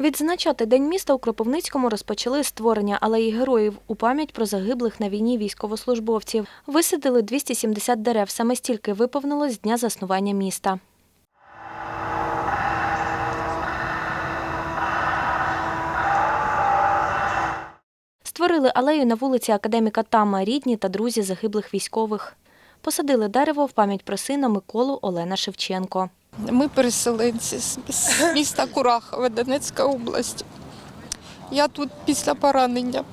Відзначати День міста у Кропивницькому розпочали створення алеї героїв у пам'ять про загиблих на війні військовослужбовців. Висадили 270 дерев, саме стільки виповнилось дня заснування міста. Створили алею на вулиці Академіка Тама, рідні та друзі загиблих військових. Посадили дерево в пам'ять про сина Миколу Олена Шевченко. Ми переселенці з міста Курахове, Донецька область. Я тут після поранення.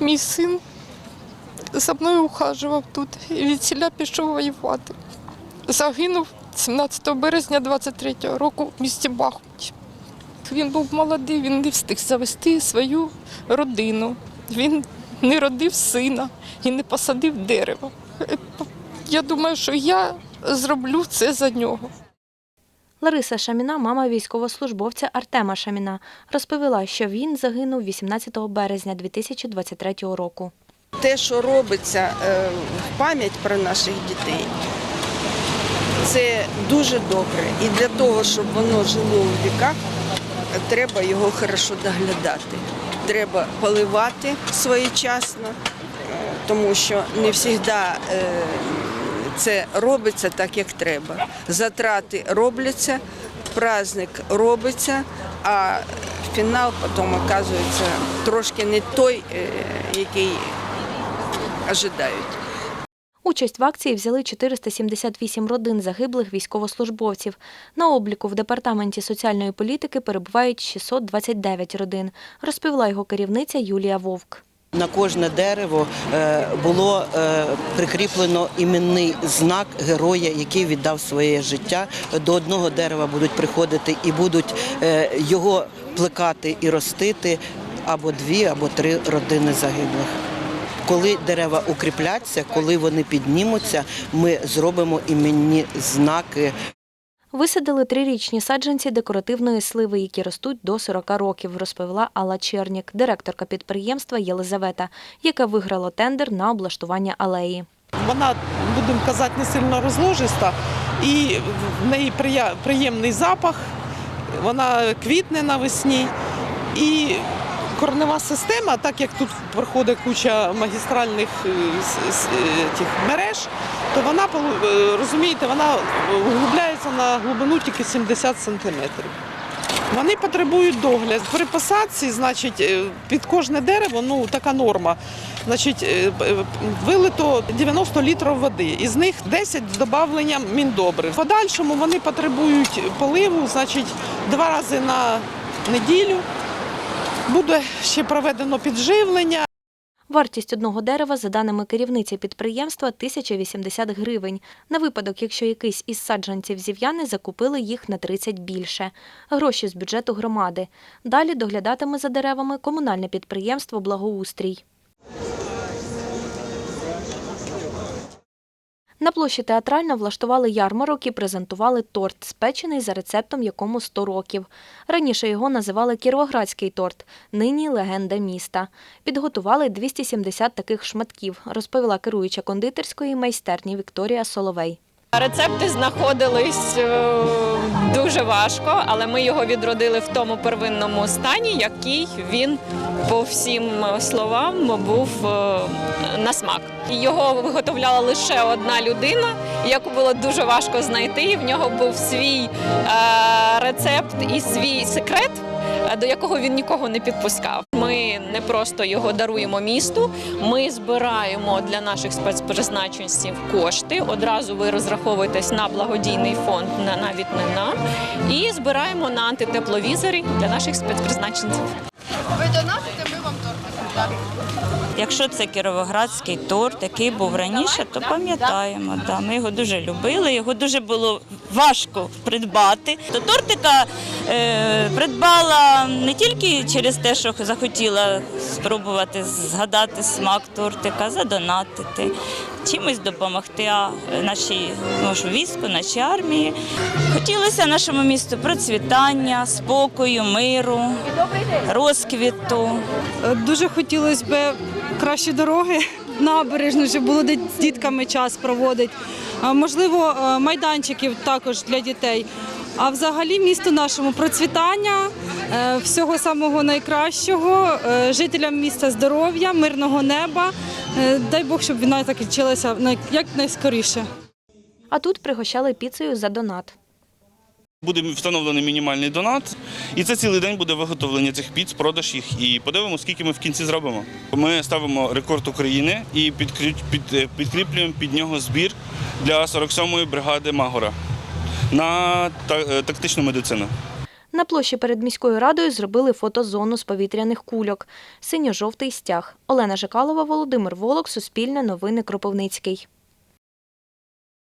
Мій син за мною ухажував тут і від сіля пішов воювати. Загинув 17 березня 23-го року в місті Бахмуті. Він був молодий, він не встиг завести свою родину. Він не родив сина і не посадив дерево. Я думаю, що я зроблю це за нього. Лариса Шаміна, мама військовослужбовця Артема Шаміна, розповіла, що він загинув 18 березня 2023 року. те, що робиться е, в пам'ять про наших дітей, це дуже добре. І для того, щоб воно жило у віках, треба його хорошо доглядати. Треба поливати своєчасно, е, тому що не завжди це робиться так, як треба. Затрати робляться, праздник робиться, а фінал потім оказується трошки не той, е, який ожидають. Участь в акції взяли 478 родин загиблих військовослужбовців. На обліку в департаменті соціальної політики перебувають 629 родин, розповіла його керівниця Юлія Вовк. На кожне дерево е, було е, прикріплено іменний знак героя, який віддав своє життя. До одного дерева будуть приходити і будуть е, його плекати і ростити або дві, або три родини загиблих. Коли дерева укріпляться, коли вони піднімуться, ми зробимо іменні знаки Висадили трирічні саджанці декоративної сливи, які ростуть до 40 років, розповіла Алла Чернік, директорка підприємства Єлизавета, яке виграло тендер на облаштування алеї. Вона, будемо казати, не сильно розложиста і в неї приємний запах, вона квітне навесні. І корнева система, так як тут проходить куча магістральних е, е, тих мереж, то вона, е, розумієте, вона углубляється на глибину тільки 70 сантиметрів. Вони потребують догляд. При посадці, значить, під кожне дерево, ну така норма. Значить, вилито 90 літрів води, із них 10 з додавленням міндобрив. В подальшому вони потребують поливу, значить, два рази на неділю. Буде ще проведено підживлення. Вартість одного дерева, за даними керівниці підприємства, 1080 гривень. На випадок, якщо якийсь із саджанців зів'яни закупили їх на 30 більше. Гроші з бюджету громади. Далі доглядатиме за деревами комунальне підприємство Благоустрій. На площі театрально влаштували ярмарок і презентували торт, спечений за рецептом якому 100 років. Раніше його називали Кіровоградський торт, нині легенда міста. Підготували 270 таких шматків, розповіла керуюча кондитерської майстерні Вікторія Соловей. Рецепти знаходились е, дуже важко, але ми його відродили в тому первинному стані, який він по всім словам був е, на смак. Його виготовляла лише одна людина, яку було дуже важко знайти. В нього був свій е, рецепт і свій секрет. е, До якого він нікого не підпускав. Не просто його даруємо місту. Ми збираємо для наших спецпризначенців кошти. Одразу ви розраховуєтесь на благодійний фонд, на навіть не нам, і збираємо на антитепловізори для наших спецпризначенців. Ви донатите, ми вам торт. Якщо це кіровоградський торт, який був раніше, то пам'ятаємо. Да, ми його дуже любили, його дуже було важко придбати. То тортика е, придбала не тільки через те, що захотіла спробувати згадати смак тортика, задонатити, чимось допомогти нашій нашу війську, нашій армії. Хотілося нашому місту процвітання, спокою, миру, розквіту. Дуже хотілося б кращі дороги, набережно, щоб було з дітками час проводити. Можливо, е, майданчиків також для дітей. А взагалі місту нашому процвітання, е, всього самого найкращого, е, жителям міста здоров'я, мирного неба. Е, Дай Бог, щоб війна закінчилася най- якнайскоріше. А тут пригощали піцею за донат. Буде встановлений мінімальний донат, і це цілий день буде виготовлення цих піц, продаж їх і подивимося, скільки ми в кінці зробимо. Ми ставимо рекорд України і підкріплюємо під нього збір для 47-ї бригади Магора на е, тактичну медицину. На площі перед міською радою зробили фотозону з повітряних кульок. Синьо-жовтий стяг. Олена Жикалова, Володимир Волок, Суспільне новини Кропивницький.